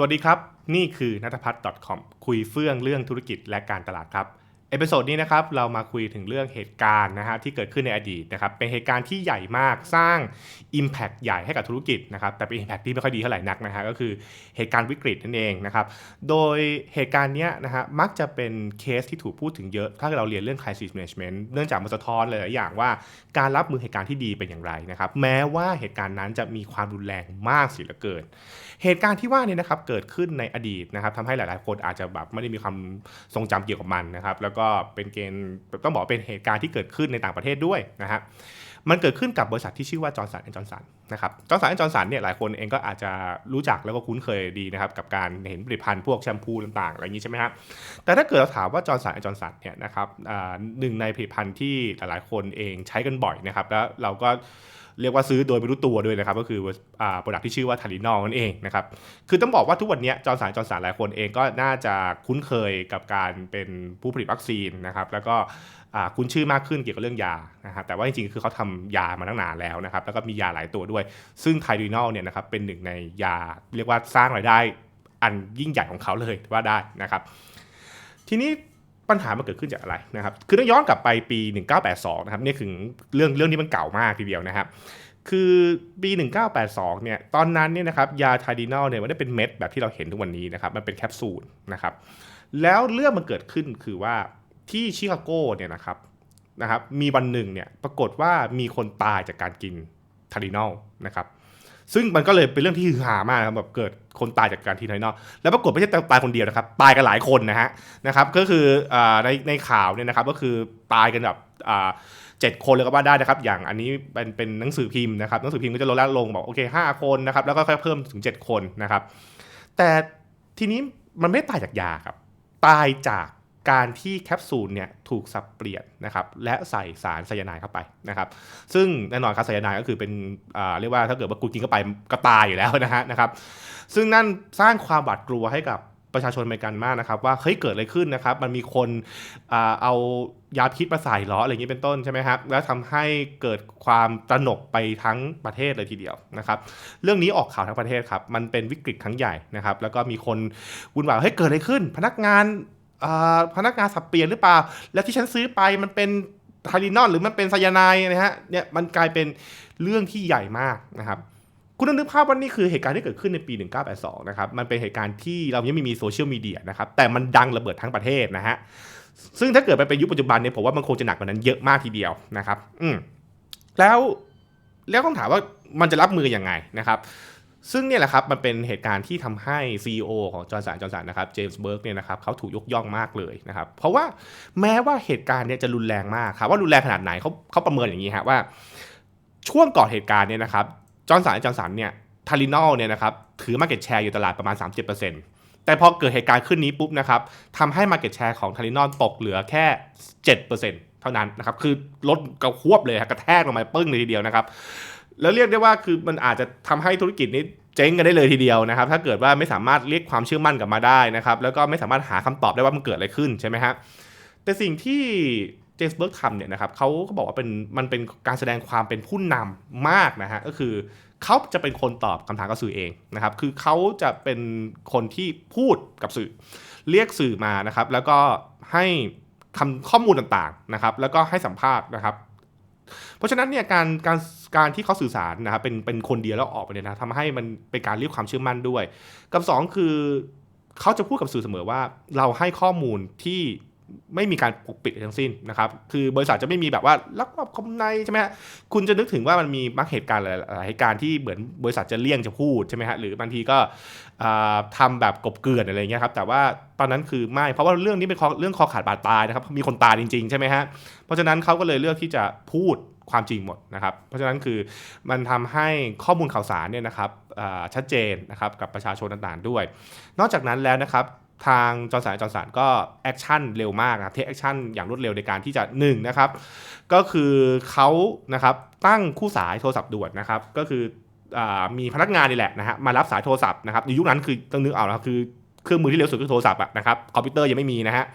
สวัสดีครับ นี่คือนัทพัฒน์ .com คุยเฟื่องเรื่องธุรกิจและการตลาดครับ เอพิโซดนี้นะครับเรามาคุยถึงเรื่องเหตุการณ์นะฮะที่เกิดขึ้นในอดีตนะครับเป็นเหตุการณ์ที่ใหญ่มากสร้าง Impact ใหญ่ให้กับธุรกิจนะครับแต่เป็น Impact ที่ไม่ค่อยดีเท่าไหร่นักนะฮะก็คือเหตุการณ์วิกฤตนั่นเองนะครับโดยเหตุการณ์เนี้ยนะฮะมักจะเป็นเคสที่ถูกพูดถึงเยอะ ถ้าเราเรียนเรื่อง crisis management เนื่องจากมันสะท้อนหลาย ๆ อย่างว่าการรับมือเหตุการณ์ที่ดีเป็นอย่างไรนะครับแม้ว่าเหตุการณ์นั้นจะมีความรุนแรงมากเสิเหลือเกิน เหตุการณ์ที่ว่านี่นะครับเกิดขึ้นในอดีตนะครับทำให้หลาย ๆ คนอาจจะแบบไม่ได้มีความทรงจำเกี่ยวกับมันนะครับแล้วก็เป็นเกณฑ์ต้องบอกเป็นเหตุการณ์ที่เกิดขึ้นในต่างประเทศด้วยนะฮะมันเกิดขึ้นกับบริษัทที่ชื่อว่าจอร์สันแอนจอร์สันนะครับจอร์สันแอนจอร์สันเนี่ยหลายคนเองก็อาจจะรู้จักแล้วก็คุ้นเคยดีนะครับกับการเห็นผลิตภัณฑ์พวกแชมพูต่างๆอะไรอย่างนี้ใช่ไหมครับแต่ถ้าเกิดเราถามว่าจอร์สันแอนจอร์สันเนี่ยนะครับอ่าหนึ่งในผลิตภัณฑ์ที่หลายๆคนเองใช้กันบ่อยนะครับแล้วเราก็ เรียกว่าซื้อโดยไม่รู้ตัวด้วยนะครับ ก็คืออ่าโปรดักที่ชื่อว่าทารินอลนั่นเองนะครับ คือต้องบอกว่าทุกวันนี้จอร์นสันจอร์นสันหลายคนเองก็น่าจะคุ้นเคยกับการเป็นผู้ผลิตวัคซีนนะครับ แล้วก็คุ้นชื่อมากขึ้นเกี่ยวกับเรื่องยานะครับแต่ว่าจริงๆ คือเขาทำยามาตั้งนานแล้วนะครับ แล้วก็มียาหลายตัวด้วย ซึ่งไทรินอลเนี่ยนะครับเป็นหนึ่งในยาเรียกว่าสร้างรายได้อันยิ่งใหญ่ของเขาเลยว่าได้นะครับ ทีนี้ ปัญหามันเกิดขึ้นจากอะไรนะครับ คือต้องย้อนกลับไปปี 1982 นะครับนี่คือเรื่องเรื่องนี้มันเก่ามากทีเดียวนะครับ คือปี 1982 เนี่ย ตอนนั้นเนี่ยนะครับยาไทดินอลเนี่ยไม่ได้เป็นเม็ดแบบที่เราเห็นทุกวันนี้นะครับ มันเป็นแคปซูลนะครับ แล้วเรื่องมันเกิดขึ้นคือว่าที่ชิคาโกเนี่ยนะครับนะครับ มีวันหนึ่งเนี่ยปรากฏว่ามีคนตายจากการกินไทดินอลนะครับ ซึ่งมันก็เลยเป็นเรื่องที่ฮือฮามากครับแบบเกิดคนตายจากการทีไทนอลแล้วปรากฏไม่ใช่ตายคนเดียวนะครับ ตายกันหลายคนนะฮะนะครับ ก็คือในในข่าวเนี่ยนะครับก็คือตายกันแบบเจ็ดคนเลยก็ว่าได้นะครับ อย่างอันนี้เป็นเป็นหนังสือพิมพ์นะครับหนังสือพิมพ์ก็จะลดละลงบอกโอเคห้าคนนะครับแล้วก็ค่อยเพิ่มถึง 7 คนนะครับ แต่ทีนี้มันไม่ตายจากยาครับ ตายจาก การที่แคปซูลเนี่ยถูกสับเปลี่ยนนะครับและใส่สารไซยาไนด์เข้าไปนะครับซึ่งแน่นอนครับไซยาไนด์ก็คือเป็นเรียกว่าถ้าเกิดว่าคุณกินเข้าไปก็ตายอยู่แล้วนะฮะนะครับซึ่งนั่นสร้างความหวาดกลัวให้กับประชาชนอเมริกันมากนะครับว่าเฮ้ยเกิดอะไรขึ้นนะครับมันมีคนอเอายาพิษมาใส่เหรออะไรอย่างนี้เป็นต้นใช่ไหมครับแล้วทำให้เกิดความตระหนกไปทั้งประเทศเลยทีเดียวนะครับเรื่องนี้ออกข่าวทั้งประเทศครับมันเป็นวิกฤตครั้งใหญ่นะครับแล้วก็มีคนวุ่นวายเฮ้ยเกิดอะไรขึ้น พนักงาน พนักงานสับเปลี่ยนหรือเปล่า แล้วที่ฉันซื้อไปมันเป็นไทลินอลหรือมันเป็นไซยาไนนะฮะเนี่ยมันกลายเป็นเรื่องที่ใหญ่มากนะครับคุณต้องนึกภาพว่านี่คือเหตุการณ์ที่เกิดขึ้นในปี 1982 นะครับ มันเป็นเหตุการณ์ที่เรายังไม่มีโซเชียลมีเดียนะครับ แต่มันดังระเบิดทั้งประเทศนะฮะ ซึ่งถ้าเกิดไปเป็นยุคปัจจุบันเนี่ยผมว่ามันคงจะหนักกว่านั้นเยอะมากทีเดียวนะครับ อืมแล้วแล้วต้องถามว่ามันจะรับมืออยังไงนะครับ ซึ่งเนี่ยแหละครับมันเป็นเหตุการณ์ที่ทำให้ CEO ของจอร์นสันจอร์นสันนะครับเจมส์เบิร์กเนี่ยนะครับเขาถูกยกย่องมากเลยนะครับ เพราะว่าแม้ว่าเหตุการณ์เนี่ยจะรุนแรงมากครับว่ารุนแรงขนาดไหนเขาเขาประเมินอย่างนี้ฮะว่า ช่วงก่อนเหตุการณ์เนี่ยนะครับจอร์นสันจอร์นสันเนี่ยทารินอลเนี่ยนะครับถือ Market Share อยู่ตลาดประมาณ 37%แต่พอเกิดเหตุการณ์ขึ้นนี้ปุ๊บนะครับทำให้ Market Share ของทารินอลตกเหลือแค่ 7%เท่านั้นนะครับคือลดกระควบเลยกระแทกลงมาปึ้งเลยทีเดียวนะครับ แล้วเรียกได้ว่าคือมันอาจจะทำให้ธุรกิจนี้เจ๊งกันได้เลยทีเดียวนะครับ ถ้าเกิดว่าไม่สามารถเรียกความเชื่อมั่นกลับมาได้นะครับ แล้วก็ไม่สามารถหาคำตอบได้ว่ามันเกิดอะไรขึ้นใช่ไหมฮะแต่สิ่งที่เจมส์เบิร์กทำเนี่ยนะครับเขาก็บอกว่าเป็นมันเป็นการแสดงความเป็นผู้นำมากนะฮะก็คือเขาจะเป็นคนตอบคำถามกับสื่อเองนะครับ คือเขาจะเป็นคนที่พูดกับสื่อ เรียกสื่อมานะครับ แล้วก็ให้คำข้อมูลต่างๆนะครับ แล้วก็ให้สัมภาษณ์นะครับ เพราะฉะนั้นเนี่ยการการการที่เขาสื่อสารนะครับเป็นเป็นคนเดียวแล้วออกไปเนี่ยนะทำให้มันเป็นการเรียกความเชื่อมั่นด้วย กับสองคือเขาจะพูดกับสื่อเสมอว่า เราให้ข้อมูลที่ ไม่มีการปกปิดทั้งสิ้นนะครับคือบริษัทจะไม่มีแบบว่าลักลอบคมในใช่ไหมฮะคุณจะนึกถึงว่ามันมีมักเหตุการณ์หลายเหตุการณ์ที่เหมือนบริษัทจะเลี่ยงจะพูดใช่ไหมฮะหรือบางทีก็อ่าทำแบบกบเกลื่อนอะไรเงี้ยครับแต่ว่าตอนนั้นคือไม่เพราะว่าเรื่องนี้เป็นเรื่องคอขาดบาดตายนะครับมีคนตายจริงๆใช่ไหมฮะเพราะฉะนั้นเขาก็เลยเลือกที่จะพูดความจริงหมดนะครับ เพราะฉะนั้นคือมันทำให้ข้อมูลข่าวสารเนี่ยนะครับชัดเจนนะครับกับประชาชนต่างๆด้วย นอกจากนั้นแล้วนะครับ ทางจอร์นสันจอร์นสันก็แอคชั่นเร็วมากนะเทคแอคชั่นอย่างรวดเร็วในการที่จะ1นะครับก็คือเขานะครับตั้งคู่สายโทรศัพท์ด่วนนะครับก็คืออมีพนักงานนี่แหละนะฮะมารับสายโทรศัพท์นะครับในยุคนั้นคือต้องนึกเอานะครับคือเครื่องมือที่เร็วสุดคือโทรศัพท์อะนะครับคอมพิวเตอร์ยังไม่มีนะฮะ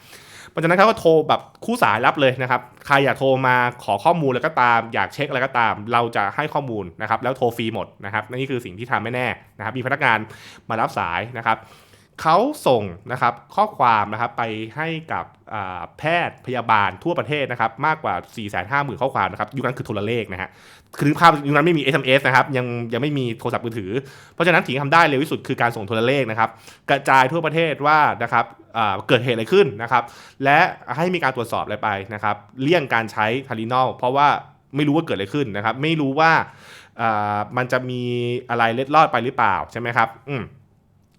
เพราะฉะนั้นเขาก็โทรแบบคู่สายรับเลยนะครับใครอยากโทรมาขอข้อมูลแล้วก็ตาม อยากเช็คอะไรก็ตาม เราจะให้ข้อมูลนะครับแล้วโทรฟรีหมดนะครับนี่คือสิ่งที่ทำไม่แน่นะครับมีพนักงานมารับสายนะครับ เขาส่งนะครับข้อความนะครับไปให้กับแพทย์พยาบาลทั่วประเทศนะครับมากกว่า 4 5 0 0 0 0 ข้อความนะครับยุคนั้นคือโทรเลขนะฮะคือภาพยุคนั้นไม่มี SMS นะครับยังยังไม่มีโทรศัพท์มือถือ เพราะฉะนั้นสิ่งที่ทำได้เร็วที่สุดคือการส่งโทรเลขนะครับกระจายทั่วประเทศว่านะครับเกิดเหตุอะไรขึ้นนะครับและให้มีการตรวจสอบอะไรไปนะครับเลี่ยงการใช้ทารินอลเพราะว่าไม่รู้ว่าเกิดอะไรขึ้นนะครับไม่รู้ว่ามันจะมีอะไรเล็ดลอดไปหรือเปล่าใช่ไหมครับอืม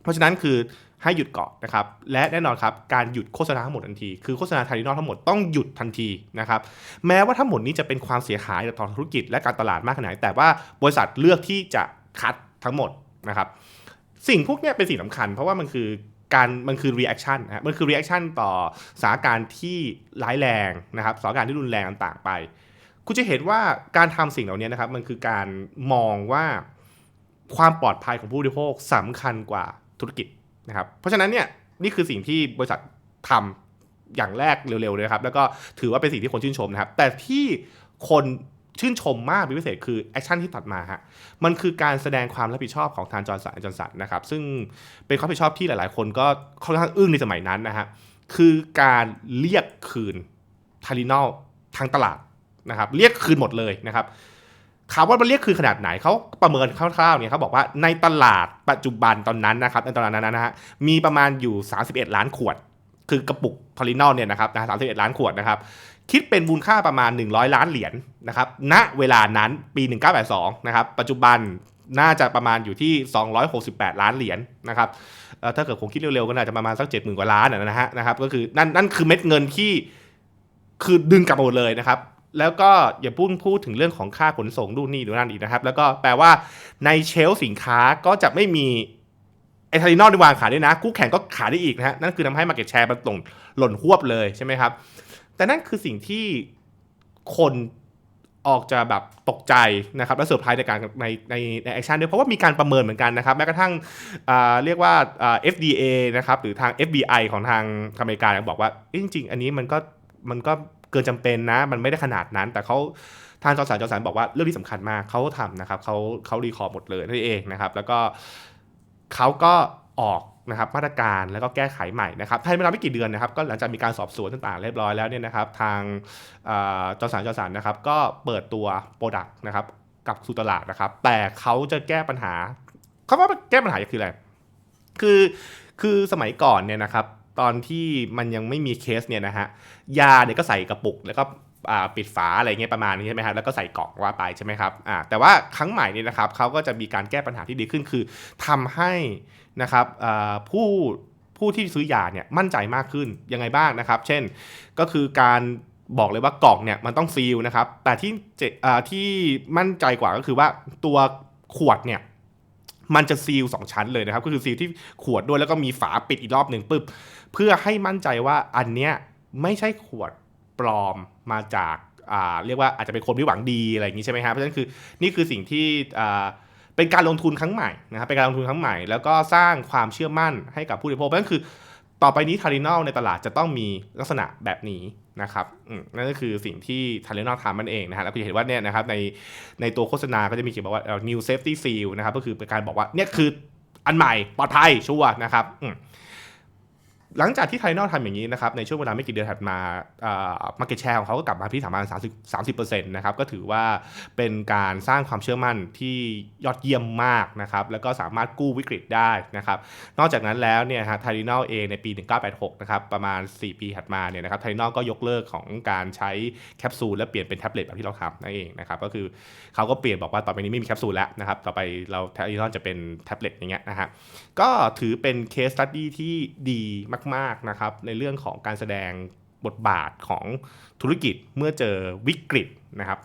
เพราะฉะนั้นคือให้หยุดเก่อนะครับและแน่นอนครับการหยุดโฆษณาทั้งหมดทันที คือโฆษณาทารินอทั้งหมดต้องหยุดทันทีนะครับแม้ว่าทั้งหมดนี้จะเป็นความเสียหายต่อธุรกิจและการตลาดมากขนาดไหนแต่ว่าบริษัทเลือกที่จะคัดทั้งหมดนะครับสิ่งพวกนี้เป็นสิ่งสำคัญ เพราะว่ามันคือการมันคือ reaction นะมันคือ reaction ต่อสถานการณ์ที่ร้ายแรงนะครับสถานการณ์ที่รุนแรงต่างไป คุณจะเห็นว่าการทำสิ่งเหล่านี้นะครับมันคือการมองว่าความปลอดภัยของผู้บริโภคสำคัญกว่า ธุรกิจนะครับ เพราะฉะนั้นเนี่ยนี่คือสิ่งที่บริษัททำอย่างแรกเร็วๆเลยครับ แล้วก็ถือว่าเป็นสิ่งที่คนชื่นชมนะครับ แต่ที่คนชื่นชมมากเป็นพิเศษคือแอคชั่นที่ตัดมาฮะ มันคือการแสดงความรับผิดชอบของทางจอร์สันจอร์สันนะครับ ซึ่งเป็นความรับผิดชอบที่หลายๆ คนก็ค่อนข้างอึ้งในสมัยนั้นนะฮะ คือการเรียกคืนทารินอลทางตลาดนะครับ เรียกคืนหมดเลยนะครับ ถามว่ามันเรียกคือขนาดไหนเขาประเมินคร่าวๆเนี่ยเขาบอกว่าในตลาดปัจจุบันตอนนั้นนะครับในตลาดนั้นนะฮะมีประมาณอยู่ 31 ล้านขวด คือกระปุกพอลินอลเนี่ยนะครับนะสามสิบเอ็ดล้านขวดนะครับคิดเป็นมูลค่าประมาณ 100 ล้านเหรียญนนะครับณเวลานั้นปี 1982นะครับปัจจุบันน่าจะประมาณอยู่ที่ 268 ล้านเหรียญนะครับถ้าเกิดผมคิดเร็วๆก็น่าจะประมาณสัก 70,000 กว่าล้านนะฮะนะครับก็คือนั่นนั่นคือเม็ดเงินที่คือดึงกลับมาหมดเลยนะครับ แล้วก็อย่าพูดพูดถึงเรื่องของค่าขนส่งดูนี่ดูนั่นอีกนะครับ แล้วก็แปลว่าในเชลสินค้าก็จะไม่มีไอทารินอลที่วางขายด้วยนะคู่แข่งก็ขายได้อีกนะฮะนั่นคือทำให้มาเก็ตแชร์มันตรงหล่นหวบเลยใช่ไหมครับ แต่นั่นคือสิ่งที่คนออกจะแบบตกใจนะครับและเซอร์ไพรส์ในการในในในแอคชั่นด้วยเพราะว่ามีการประเมินเหมือนกันนะครับแม้กระทั่งเรียกว่า FDA นะครับหรือทาง FBI ของทางอเมริกาบอกว่าจริง ๆ อันนี้มันก็มันก็ เกินจำเป็นนะ มันไม่ได้ขนาดนั้น แต่เขาทางจอสารจอสารบอกว่าเรื่องที่สำคัญมากเขาทำนะครับเขาเขารีคอร์ดหมดเลยนั่นเองนะครับ แล้วก็เขาก็ออกนะครับมาตรการแล้วก็แก้ไขใหม่นะครับภายใช้เวลาไม่กี่เดือนนะครับ ก็หลังจากมีการสอบสวนต่างๆ เรียบร้อยแล้วเนี่ยนะครับ ทางจอสารจอสารนะครับ ก็เปิดตัวโปรดักต์นะครับกับสู่ตลาดนะครับ แต่เขาจะแก้ปัญหาเขาว่าแก้ปัญหาคืออะไรคือคือสมัยก่อนเนี่ยนะครับ ตอนที่มันยังไม่มีเคสเนี่ยนะฮะยาเนี่ยก็ใส่กระปุกแล้วก็ปิดฝาอะไรเงี้ยประมาณนี้ใช่ไหมครับแล้วก็ใส่กล่องว่าไปใช่ไหมครับอ่าแต่ว่าครั้งใหม่นี่นะครับเขาก็จะมีการแก้ปัญหาที่ดีขึ้นคือทำให้นะครับผู้ผู้ที่ซื้อยาเนี่ยมั่นใจมากขึ้นยังไงบ้างนะครับ เช่นก็คือการบอกเลยว่ากล่องเนี่ยมันต้องซีลนะครับ แต่ที่ที่มั่นใจกว่าก็คือว่าตัวขวดเนี่ย มันจะซีลสองชั้นเลยนะครับ ก็คือซีลที่ขวดด้วยแล้วก็มีฝาปิดอีกรอบหนึ่งปุ๊บเพื่อให้มั่นใจว่าอันเนี้ยไม่ใช่ขวดปลอมมาจากอ่าเรียกว่าอาจจะเป็นคนที่หวังดีอะไรอย่างนี้ใช่ไหมครับเพราะฉะนั้นคือนี่คือสิ่งที่อ่าเป็นการลงทุนครั้งใหม่นะครับเป็นการลงทุนครั้งใหม่ แล้วก็สร้างความเชื่อมั่นให้กับผู้บริโภคเพราะฉะนั้นคือ ต่อไปนี้ทารินอลในตลาดจะต้องมีลักษณะแบบนี้ นะครับนั่นก็คือสิ่งที่ทารินอทำมันเองนะฮะแล้วคุณเห็นว่าเนี่ยนะครับในในตัวโฆษณาก็จะมีเขียนบอกว่า new safety seal นะครับก็คือเป็นการบอกว่าเนี่ยคืออันใหม่ปลอดภัยชัวนะครับ หลังจากที่ไทนอลทำอย่างนี้นะครับในช่วงเวลาไม่กี่เดือนถัดมามาร์เก็ตแชร์ของเขาก็กลับมาที่ประมาณ30 30%นะครับก็ถือว่าเป็นการสร้างความเชื่อมั่นที่ยอดเยี่ยมมากนะครับแล้วก็สามารถกู้วิกฤตได้นะครับนอกจากนั้นแล้วเนี่ยฮะไทนอลเองในปี 1986นะครับประมาณ 4 ปีถัดมาเนี่ยนะครับไทนอลก็ยกเลิกของการใช้แคปซูลและเปลี่ยนเป็นแท็บเล็ตแบบที่เราทำนั่นเองนะครับก็คือเขาก็เปลี่ยนบอกว่าต่อไปนี้ไม่มีแคปซูลแล้วนะครับต่อไปเราไทนอลจะเป็นแท็บเล็ตอย่างเงี้ยนะฮะก็ถือเป็นเคสตัดดี้ที่ดีมากนะครับในเรื่องของการแสดงบทบาทของธุรกิจเมื่อเจอวิกฤตนะครับ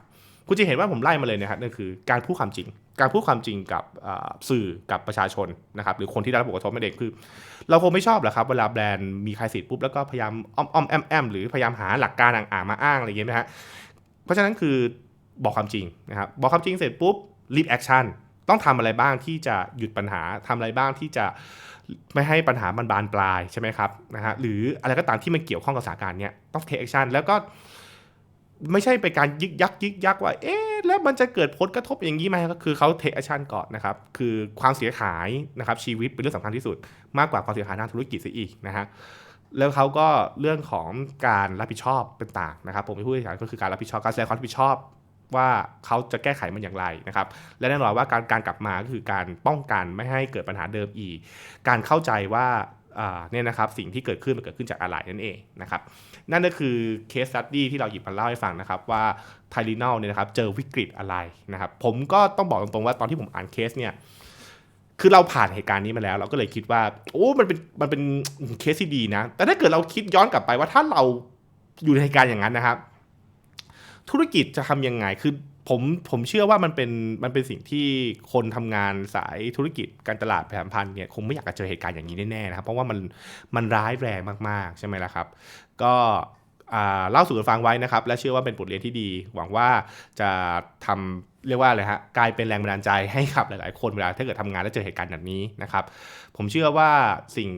คุณจะเห็นว่าผมไล่มาเลยนะครับนั่นคือการพูดความจริง การพูดความจริงกับสื่อกับประชาชนนะครับหรือคนที่ได้รับผลกระทบไม่เด็กคือ เราคงไม่ชอบหรอกครับเวลาแบรนด์มีใครสิทธิ์ปุ๊บแล้วก็พยายามอ้อมอ้อมแอมแอมหรือพยายามหาหลักการอ่างมาอ้างอะไรอย่างเงี้ยนะฮะเพราะฉะนั้นคือบอกความจริงนะครับบอกความจริงเสร็จปุ๊บรีบแอคชั่น ต้องทำอะไรบ้างที่จะหยุดปัญหาทำอะไรบ้างที่จะไม่ให้ปัญหามันบานปลายใช่ไหมครับนะฮะหรืออะไรก็ตามที่มันเกี่ยวข้องกับสถานการณ์เนี้ยต้อง take action แล้วก็ไม่ใช่ไปการยึกยักยึกยักว่า เอ๊ะ แล้วมันจะเกิดผลกระทบอย่างนี้ไหมก็คือเขา take action ก่อนนะครับ คือความเสียหายนะครับชีวิตเป็นเรื่องสำคัญที่สุด มากกว่าความเสียหายทางธุรกิจซะอีกนะฮะ แล้วเขาก็เรื่องของการรับผิดชอบเป็นต่างนะครับ ผมไม่พูดถึงก็คือการรับผิดชอบการแสดงความรับผิดชอบ ว่าเขาจะแก้ไขมันอย่างไรนะครับ และแน่นอนว่าการการกลับมาก็คือการป้องกันไม่ให้เกิดปัญหาเดิมอีก การเข้าใจว่าเนี่ยนะครับสิ่งที่เกิดขึ้นมันเกิดขึ้นจากอะไรนั่นเองนะครับนั่นก็คือเคสตัดดี้ที่เราหยิบมาเล่าให้ฟังนะครับว่าไทลินอลเนี่ยนะครับเจอวิกฤตอะไรนะครับผมก็ต้องบอกตรงๆว่าตอนที่ผมอ่านเคสเนี่ยคือเราผ่านเหตุการณ์นี้มาแล้ว เราก็เลยคิดว่าโอ้มันเป็นมันเป็นเคสที่ดีนะ แต่ถ้าเกิดเราคิดย้อนกลับไปว่าถ้าเราอยู่ในเหตุการณ์อย่างนั้นนะครับ ธุรกิจจะทำยังไงคือผมผมเชื่อว่ามันเป็นมันเป็นสิ่งที่คนทำงานสายธุรกิจการตลาดแผนพันเนี่ยคงไม่อยากจะเจอเหตุการณ์อย่างนี้แน่ๆนะครับเพราะว่ามันมันร้ายแรงมากๆใช่ไหมล่ะครับ ก็เล่าสู่กันฟังไว้นะครับ และเชื่อว่าเป็นบทเรียนที่ดี หวังว่าจะทำเรียกว่าอะไรฮะกลายเป็นแรงบันดาลใจให้กับหลายๆ คนเวลาถ้าเกิดทำงานแล้วเจอเหตุการณ์แบบนี้นะครับ ผมเชื่อว่าสิ่ง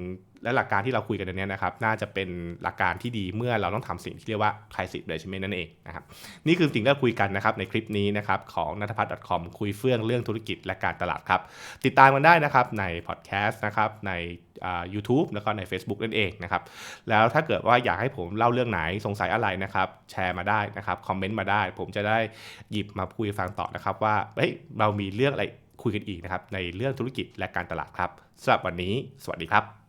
และหลักการที่เราคุยกันในนี้นะครับ น่าจะเป็นหลักการที่ดีเมื่อเราต้องทำสิ่งที่เรียกว่า crisis management นั่นเองนะครับ นี่คือสิ่งที่เราคุยกันนะครับในคลิปนี้นะครับของนัทพัฒน์ .com คุยเฟื่องเรื่องธุรกิจและการตลาดครับ ติดตามกันได้นะครับในพอดแคสต์นะครับในยูทูบแล้วก็ใน Facebook นั่นเองนะครับ แล้วถ้าเกิดว่าอยากให้ผมเล่าเรื่องไหนสงสัยอะไรนะครับ แชร์มาได้นะครับ คอมเมนต์มาได้ ผมจะได้หยิบมาคุยฟังต่อนะครับ ว่าเฮ้ยเรามีเรื่องอะไรคุยกันอีกนะครับในเรื่องธุรกิจและการตลาดครับสำหรับวันนี้ สวัสดีครับ